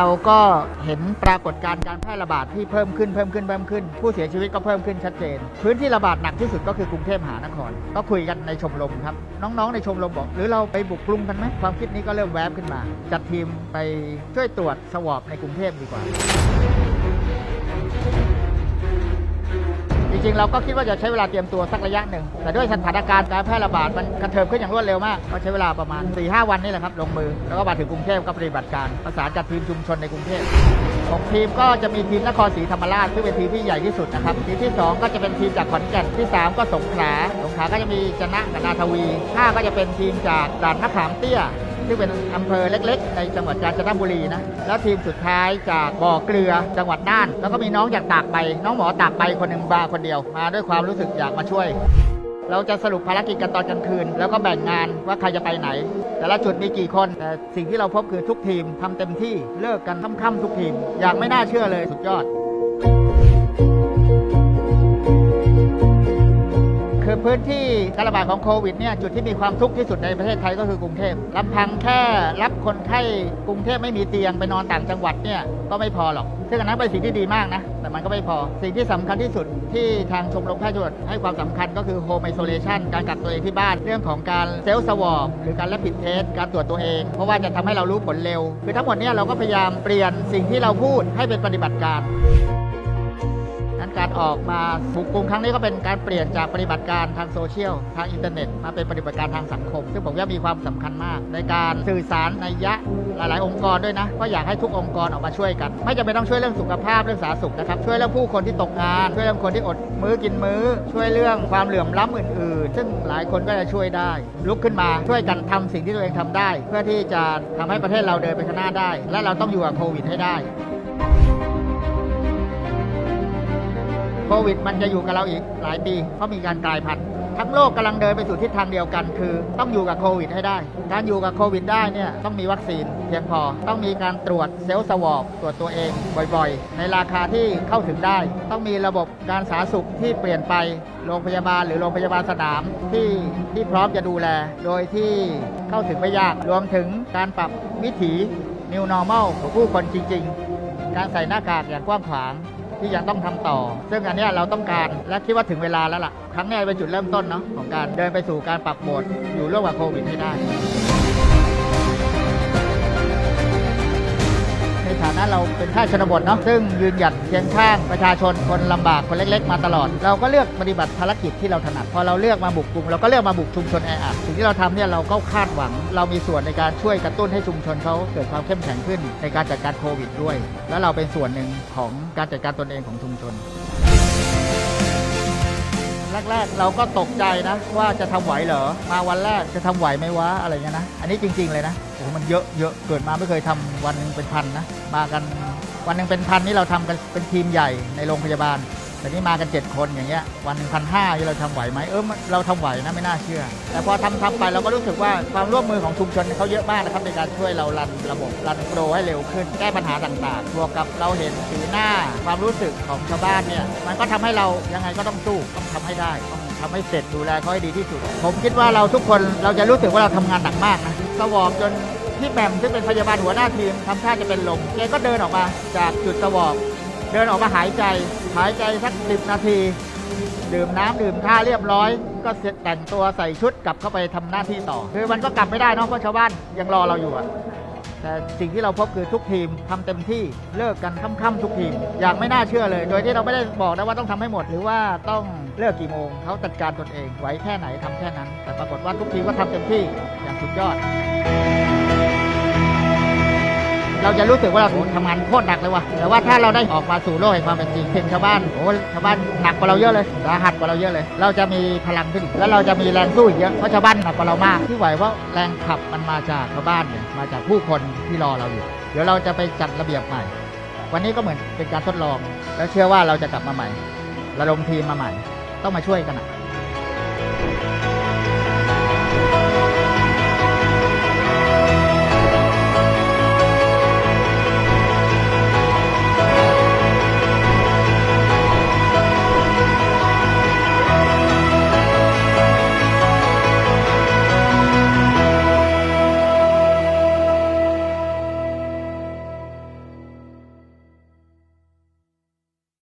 เราก็เห็นปรากฏการณ์การแพร่ระบาดที่เพิ่มขึ้นเพิ่มขึ้นเพิ่มขึ้น ผู้เสียชีวิตก็เพิ่มขึ้นชัดเจน พื้นที่ระบาดหนักที่สุดก็คือกรุงเทพมหานคร ก็คุยกันในชมรมครับ น้องๆในชมรมบอกหรือเราไปบุกกรุงกันไหมความคิดนี้ก็เริ่มแวบขึ้นมา จัดทีมไปช่วยตรวจสวอปในกรุงเทพดีกว่า ริงๆ เราก็คิดว่าจะใช้เวลาเตรียมตัวสักระยะหนึ่ง แต่ด้วยสถานการณ์การแพร่ระบาดมันกระเทิบขึ้นอย่างรวดเร็วมากก็ใช้เวลาประมาณ 4-5 วันนี่แหละครับลงมือ แล้วก็มาถึงกรุงเทพก็ปฏิบัติการประสานจัดทีมชุมชนในกรุงเทพของทีมก็จะมีทีมนครศรีธรรมราชซึ่งเป็นทีมที่ใหญ่ที่สุดนะครับทีมที่ 2 ก็จะเป็นทีมจากขอนแก่นที่ 3 ก็สงขลาสงขลาก็จะมีชนะกับนาทวี5ก็จะเป็นทีมจากด่านมะขามเตี้ย ซึ่งเป็นอำเภอเล็ก ๆ ในจังหวัดกาญจนบุรีนะ แล้วทีมสุดท้ายจากบ่อเกลือจังหวัดน่าน แล้วก็มีน้องจากตากใบน้องหมอตากใบคนหนึ่งมาคนเดียว มาด้วยความรู้สึกอยากมาช่วย เราจะสรุปภารกิจกันตอนกลางคืน แล้วก็แบ่งงานว่าใครจะไปไหน แต่ละจุดมีกี่คน แต่สิ่งที่เราพบคือทุกทีมทำเต็มที่เลิกกันค่ำๆทุกทีม อย่างไม่น่าเชื่อเลยสุดยอด คือพื้นที่การระบาดของโควิดเนี่ยจุดที่มีความทุกข์ที่สุดในประเทศไทยก็คือกรุงเทพลำพังแค่รับคนไข้กรุงเทพไม่มีเตียงไปนอนต่างจังหวัดเนี่ยก็ไม่พอหรอก ซึ่งอันนั้นเป็นสิ่งที่ดีมากนะ แต่มันก็ไม่พอ สิ่งที่สำคัญที่สุดที่ทางชมรมแพทย์ชนบทให้ความสำคัญก็คือโฮมไอโซเลชันการกักตัวเองที่บ้านเรื่องของการเซลล์สวอปหรือการแลบผิดเทสการตรวจตัวเอง เพราะว่าจะทำให้เรารู้ผลเร็ว คือทั้งหมดเนี่ยเราก็พยายามเปลี่ยนสิ่งที่เราพูดให้เป็นปฏิบัติการ นั้นการออกมาบุกกรุงครั้งนี้ก็เป็นการเปลี่ยนจากปฏิบัติการทางโซเชียลทางอินเทอร์เน็ต มาเป็นปฏิบัติการทางสังคม ซึ่งผมว่ามีความสำคัญมาก ในการสื่อสารในยะหลาย ๆ องค์กรด้วยนะ ก็อยากให้ทุกองค์กรออกมาช่วยกัน ไม่จำเป็นต้องช่วยเรื่องสุขภาพเรื่องสาธารณสุขนะครับช่วยเรื่องผู้คนที่ตกงาน ช่วยเรื่องคนที่อดมื้อกินมื้อ ช่วยเรื่องความเหลื่อมล้ำอื่น ๆ ซึ่งหลายคนก็จะช่วยได้ ลุกขึ้นมาช่วยกันทำสิ่งที่ตัวเองทำได้ เพื่อที่จะทำให้ประเทศเราเดินไปข้างหน้าได้ และเราต้องอยู่กับโควิดให้ได้ โควิด มันจะอยู่กับเราอีกหลายปี เพราะมีการกลายพันธุ์ทั้งโลกกำลังเดินไปสู่ทิศทางเดียวกัน คือต้องอยู่กับโควิดให้ได้ การอยู่กับโควิดได้เนี่ยต้องมีวัคซีนเพียงพอ ต้องมีการตรวจเซลล์สวอปตรวจตัวเองบ่อยๆ ในราคาที่เข้าถึงได้ ต้องมีระบบการสาธารณสุขที่เปลี่ยนไปโรงพยาบาลหรือโรงพยาบาลสนามที่ที่พร้อมจะดูแล โดยที่เข้าถึงไม่ยากรวมถึงการปรับวิถี New Normal ของผู้คนจริง ๆ การใส่หน้ากากอย่างกว้างขวาง ที่ยังต้องทำต่อ ซึ่งอันเนี้ยเราต้องการและคิดว่าถึงเวลาแล้วล่ะ ครั้งนี้เป็นจุดเริ่มต้นเนาะของการเดินไปสู่การปรับโหมดอยู่ร่วมกับโควิดให้ได้ ในฐานะเราเป็นค่ายชนบทเนาะซึ่งยืนหยัดเคียงข้างประชาชนคนลำบากคนเล็ก ๆ มาตลอด เราก็เลือกปฏิบัติภารกิจที่เราถนัดพอเราเลือกมาบุกกรุงเราก็เลือกมาบุกชุมชนแออัดสิ่งที่เราทำเนี่ยเราก็คาดหวัง เรามีส่วนในการช่วยกระตุ้นให้ชุมชนเขาเกิดความเข้มแข็งขึ้นในการจัดการโควิดด้วย แล้วเราเป็นส่วนหนึ่งของการจัดการตนเองของชุมชน แรกๆ เราก็ตกใจนะว่าจะทำไหวเหรอมาวันแรกจะทำไหวไหมวะอะไรเงี้ยนะ อันนี้จริง ๆเลยนะโอ้มันเยอะเยอะเกิดมาไม่เคยทำวันหนึ่งเป็นพันนะมากันวันหนึ่งเป็นพันนี่เราทำกันเป็นทีมใหญ่ในโรงพยาบาล แต่นี่มากัน 7 คนอย่างเงี้ยวันหนึ่งพันห้าเราทำไหวไหมเออเราทำไหวนะไม่น่าเชื่อ แต่พอทำทำไปเราก็รู้สึกว่าความร่วมมือของชุมชนเขาเยอะมากนะครับในการช่วยเรารันระบบรันโปรให้เร็วขึ้นแก้ปัญหาต่างๆบวกกับเราเห็นสีหน้า ความรู้สึกของชาวบ้านเนี่ยมันก็ทำให้เรายังไงก็ต้องสู้ต้องทำให้ได้ต้องทำให้เสร็จดูแลเขาให้ดีที่สุด ผมคิดว่าเราทุกคนเราจะรู้สึกว่าเราทำงานหนักมากนะสวอปจนพี่แหม่มซึ่งเป็นพยาบาลหัวหน้าทีมทำท่าจะเป็นลมแกก็เดินออกมาจากจุดสวอป เดินออกมาหายใจ หายใจสักสิบนาที ดื่มน้ำดื่มท่าเรียบร้อย ก็เสร็จแต่งตัวใส่ชุดกลับเข้าไปทำหน้าที่ต่อ คือมันก็กลับไม่ได้เนอะเพราะชาวบ้านยังรอเราอยู่อะแต่สิ่งที่เราพบคือทุกทีมทำเต็มที่เลิกกันค่ำๆทุกทีม อย่างไม่น่าเชื่อเลย โดยที่เราไม่ได้บอกนะว่าต้องทำให้หมด หรือว่าต้องเลิกกี่โมงเขาจัดการตนเองไหวแค่ไหนทำแค่นั้น แต่ปรากฏว่าทุกทีมก็ทำเต็มที่อย่างสุดยอด เราจะรู้สึกว่าเราทำงานโคตรหนักเลยว่ะแต่ว่าถ้าเราได้ออกมาสู่โลกแห่งความเป็นจริงเห็นชาวบ้านโอ้ชาวบ้านหนักกว่าเราเยอะเลยสาหัสกว่าเราเยอะเลย เราจะมีพลังขึ้น แล้วเราจะมีแรงสู้เยอะเพราะชาวบ้านหนักกว่าเรามากที่ไหวเพราะแรงขับมันมาจากชาวบ้านเนี่ยมาจากผู้คนที่รอเราอยู่ เดี๋ยวเราจะไปจัดระเบียบใหม่ วันนี้ก็เหมือนเป็นการทดลอง แล้วเชื่อว่าเราจะกลับมาใหม่ ระดมทีมมาใหม่ ต้องมาช่วยกันอะ